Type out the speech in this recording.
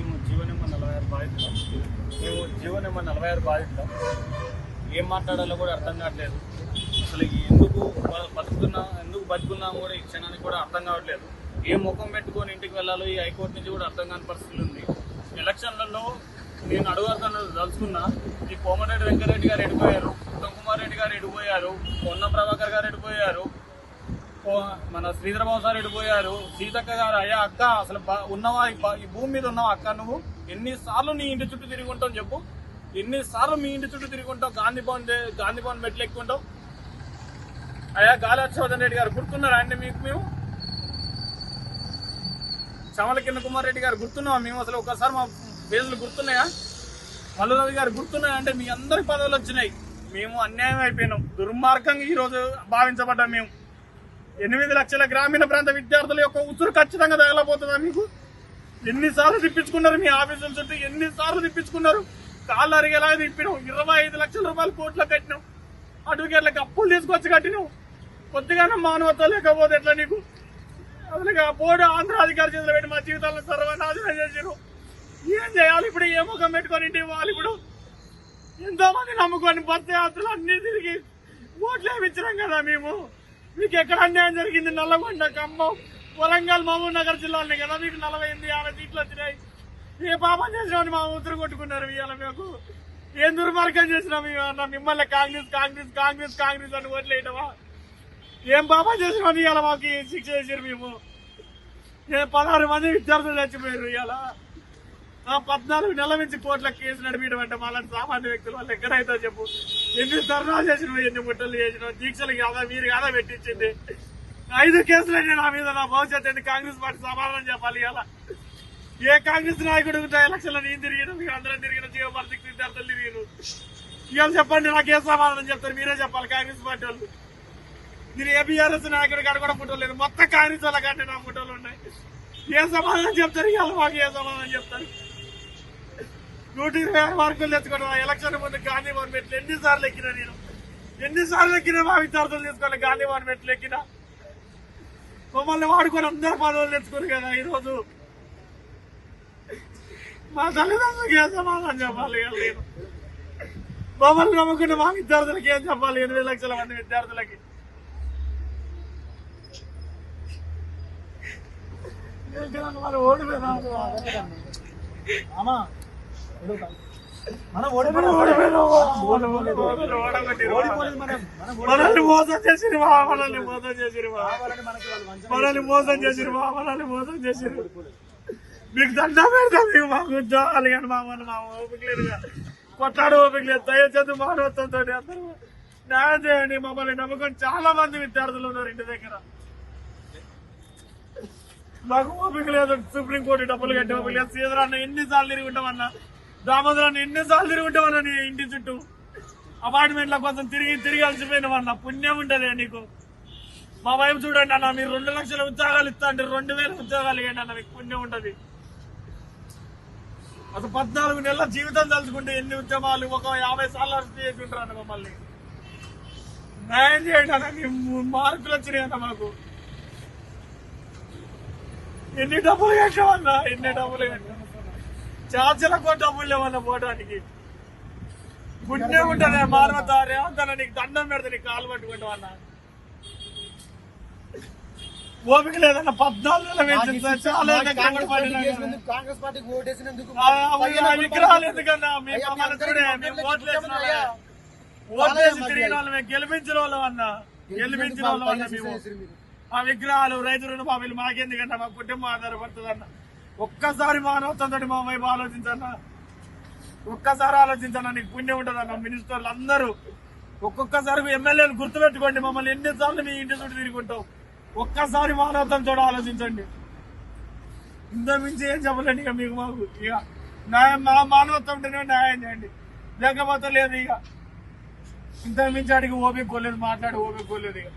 మేము జీవనమ్మ నలభై ఆరు బాధితులం మేము జీవనమ్మ నలభై ఆరు బాధితులం ఏం మాట్లాడాలో కూడా అర్థం కావట్లేదు. అసలు ఎందుకు బతుకున్నా ఎందుకు బతుకున్నా కూడా ఈ క్షణానికి కూడా అర్థం కావట్లేదు. ఏ ముఖం పెట్టుకొని ఇంటికి వెళ్ళాలో ఈ హైకోర్టు నుంచి కూడా అర్థం కాని పరిస్థితి ఉంది. ఎలక్షన్లలో నేను అడుగుతాను తలుచుకున్నా. ఈ కోమటిరెడ్డి వెంకరెడ్డి గారు ఎడిపోయారు ఉత్తమ్ కుమార్ రెడ్డి గారు ఎడిపోయారు పొన్న ప్రభాకర్ గారు ఎడిపోయారు మన శ్రీధరబాబు సార్ ఎడిపోయారు సీతక్క గారు అయ్యా అక్క అసలు ఉన్నవా ఈ భూమి మీద ఉన్నావా అక్క నువ్వు? ఎన్నిసార్లు నీ ఇంటి చుట్టూ తిరిగి ఉంటావు చెప్పు. ఎన్నిసార్లు మీ ఇంటి చుట్టూ తిరిగి ఉంటావు గాంధీ భవన్ గాంధీ భవన్ మెట్లు ఎక్కుంటావు అయ్యా గాలి హర్షవర్ధన్ రెడ్డి గారు గుర్తున్నారా అండి మీకు మేము? చమల కింద కుమార్ రెడ్డి గారు గుర్తున్నావా? మేము అసలు ఒకసారి మా పేజీలు గుర్తున్నాయా? మల్లురవి గారు గుర్తున్నాయా? అంటే మీ అందరికి పదవులు వచ్చినాయి. మేము అన్యాయం అయిపోయినాం. దుర్మార్గంగా ఈ రోజు భావించబడ్డాం మేము. ఎనిమిది లక్షల గ్రామీణ ప్రాంత విద్యార్థుల యొక్క ఉసురు ఖచ్చితంగా తగలబోతుందా మీకు? ఎన్నిసార్లు తిప్పించుకున్నారు మీ ఆఫీసుల చుట్టూ? ఎన్నిసార్లు తిప్పించుకున్నారు? కాళ్ళు అరిగేలా తిప్పినాం ఇరవై ఐదు లక్షల రూపాయలు కోట్లు కట్టినాం అడ్వకేట్లకు అప్పులు తీసుకొచ్చి కట్టినాం కొద్దిగానే మానవత్వం లేకపోతే ఎట్లా నీకు? అసలు ఇక బోర్డు ఆంధ్ర అధికారి చేతులు పెట్టి మా జీవితాలను సర్వనాశనం చేసారు ఏం చేయాలి ఇప్పుడు? ఏ ముఖం పెట్టుకొని ఇంటికి పోవాలి ఇప్పుడు? ఎంతో మంది నమ్ముకొని బస్సు యాత్రలు అన్ని తిరిగి ఓట్లు కదా మేము. మీకు ఎక్కడ అన్యాయం జరిగింది? నల్లగొండ ఖమ్మం వరంగల్ మహబూబ్ నగర్ జిల్లాలోనే కదా మీకు నలభై ఎనిమిది యాభై సీట్లు వచ్చినాయి. ఏ పాపం చేసినామని మా ఉత్తరు కొట్టుకున్నారు ఇవాళ మీకు? ఏం దుర్మార్గం చేసినాం ఇవాళ మిమ్మల్ని కాంగ్రెస్ కాంగ్రెస్ కాంగ్రెస్ కాంగ్రెస్ అని ఓట్లేయటమా ఏం పాపం చేసినామని ఇవాళ మాకు శిక్ష చేసారు మేము? పదహారు మంది విద్యార్థులు చచ్చిపోయారు ఇవాళ ఆ పద్నాలుగు నెలల నుంచి కోట్ల కేసు నడిపించడం అంటే మాలాంటి సామాన్య వ్యక్తులు వాళ్ళు ఎక్కడైతే చెప్పు? ఎన్ని ధర్నాలు చేసినావు? ఎన్ని ముట్టలు చేసినావు? దీక్షలు కాదా? మీరు కాదా పెట్టించింది? ఐదు కేసులైనా నా మీద నా భవిష్యత్ ఏంటి? కాంగ్రెస్ పార్టీ సమాధానం చెప్పాలి ఇలా ఏ కాంగ్రెస్ నాయకుడు ఎలక్షన్లో నేను తిరిగిన? మీరు అందరం తిరిగిన? జీవపరిస్థితి విద్యార్థులు తిరిగిను? ఇవాళ చెప్పండి నాకు ఏ సమాధానం చెప్తారు? మీరే చెప్పాలి కాంగ్రెస్ పార్టీ వాళ్ళు. మీరు ఏ బీఆర్ఎస్ నాయకుడు కాడ కూడా ఫోటోలు లేదు. మొత్తం కాంగ్రెస్ వాళ్ళ కంటే నా ఫోటోలు ఉన్నాయి. ఏ సమాధానం చెప్తారు? ఇవాళ మాకు ఏ సమాధానం చెప్తారు? నూట ఇరవై ఆరు మార్కులు తెచ్చుకోవడం ఎలక్షన్ ముందు గాంధీ భవన్ మెట్లు ఎన్నిసార్లు ఎక్కినా నేను? ఎన్నిసార్లు ఎక్కినా మా విద్యార్థులు తీసుకోవాలి గాంధీ భవన్ మెట్లు ఎక్కినా? మమ్మల్ని వాడుకొని అందరు పదవులు తెచ్చుకోరు కదా ఈరోజు? మా తల్లిదండ్రులకు ఏం సమాధానం చెప్పాలి నేను? మమ్మల్ని నమ్ముకున్న మా విద్యార్థులకి ఏం చెప్పాలి? ఎనిమిది లక్షల మంది విద్యార్థులకి? వాళ్ళు ఓడిపోయినారు మనల్ని మోసం చేసిరు మనల్ని మోసం చేసిరు మనల్ని మోసం చేసిరు మనల్ని మోసం చేసిరు మీకు దండ పెడతాం మీకు మాకు ఉద్యోగాలు కానీ మా మన మా ఓపిక లేదుగా కొట్లాడు ఓపిక లేదు. దయచేసి మానవత్వంతో అందరూ న్యాయం చేయండి. మమ్మల్ని నమ్ముకొని చాలా మంది విద్యార్థులు ఉన్నారు ఇంటి దగ్గర. మాకు ఓపిక లేదు. సుప్రీంకోర్టు డబ్బులు కట్టే ఓపిక లేదు. సీదరాన్న ఎన్నిసార్లు తిరిగి ఉంటామన్నా దామోదరాన్ని ఎన్నిసార్లు తిరిగి నీ ఇంటి చుట్టూ అపార్ట్మెంట్ల కోసం తిరిగి తిరిగి అలసిపోయినామన్నా పుణ్యం ఉంటది నీకు. మా వైపు చూడండి అన్న మీరు రెండు లక్షల ఉద్యోగాలు ఇస్తా అంటే రెండు వేల ఉద్యోగాలు ఇవ్వండి అన్న మీకు పుణ్యం ఉంటుంది అసలు పద్నాలుగు నెలల జీవితం తలుచుకుంటే ఎన్ని ఉద్యమాలు ఒక యాభై సార్లు అరెస్ట్ చేసి ఉంటారు మమ్మల్ని. న్యాయం చేయండి అన్న మార్పులు మార్కులు వచ్చినాయి అన్న మాకు. ఎన్ని డబ్బులు కట్టామన్నా ఎన్ని డబ్బులు కట్టాం చార్జీలకు డబ్బులు లేవన్నా పోవడానికి పుణ్యం ఉంటుంది మానవత రేవంతన నీకు దండం పెడితే నీకు కాలు పట్టుకుంటావు అన్న. ఓపిక లేదన్న పద్నాలుగు. కాంగ్రెస్ పార్టీకి ఓటేసినందుకు విగ్రహాలు ఎందుకన్నా? మేము మేము ఓట్లు వేసిన వాళ్ళే. ఓట్లు వేసి తిరిగిన వాళ్ళు మేము గెలిపించిన వాళ్ళం అన్న. గెలిపించిన వాళ్ళం అన్న మేము. ఆ విగ్రహాలు రైతు రుణమాఫీలు మాకెందుకన్నా? మా కుటుంబం ఆధారపడుతుంది అన్న ఒక్కసారి మానవత్వంతో మా వైపు ఆలోచించన్న ఒక్కసారి ఆలోచించన్న నీకు పుణ్యం ఉంటుంది అన్న మినిస్టర్లు అందరూ ఒక్కొక్కసారి ఎమ్మెల్యేలు గుర్తుపెట్టుకోండి మమ్మల్ని ఎన్నిసార్లు మీ ఇంటి చుట్టూ తిరుగుంటాం ఒక్కసారి మానవత్వంతో ఆలోచించండి. ఇంత మించి ఏం చెప్పలేండి ఇక మీకు మాకు. ఇక న్యాయం మా మానవత్వం ఉంటేనే న్యాయం చేయండి. లేకపోతే లేదు ఇక. ఇంత మించి అడిగి ఓపిక కోలేదు మాట్లాడి ఓపిక కోలేదు ఇక.